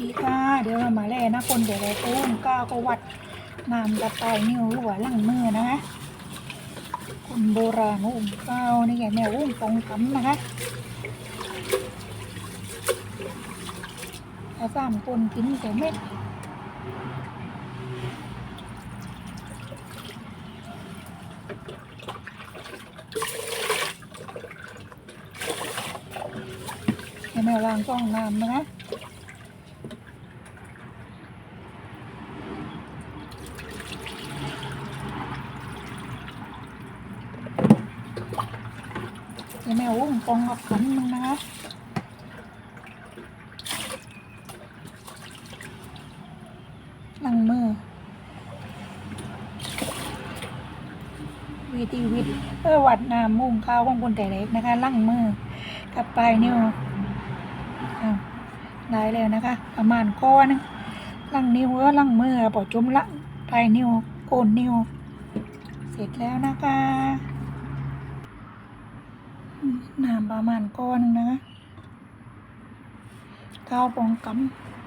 ดีค่ะ เดี๋ยวเรามาแล่นะคนเดี๋ยวเราต้มก้าวก็วัดน้ำกระต่ายนิ้วหัวหลังมือนะคะคนโบราณอุ้มก้าวนี่ไงแม่อุ้มตรงคำนะคะถ้าสามคนกินแต่เม็ดแม่วางกล้องน้ำนะคะ ยวแม่อุ้มฟองกับขันมึงนะคะหลังมือวีตีวิทเพื่อวัดน้ำมุ่งข้าวของคนแต่เล็กนะคะหลังมือกับปลายนิ้วได้แล้วนะคะ ประมาณก้อนึงหลังนิ้วเออหลังมือปอจุ่มละปลายนิ้วโกนนิ้ว เสร็จแล้วนะคะ น้ำประมาณก้อนนึงนะคะข้าวปองกำ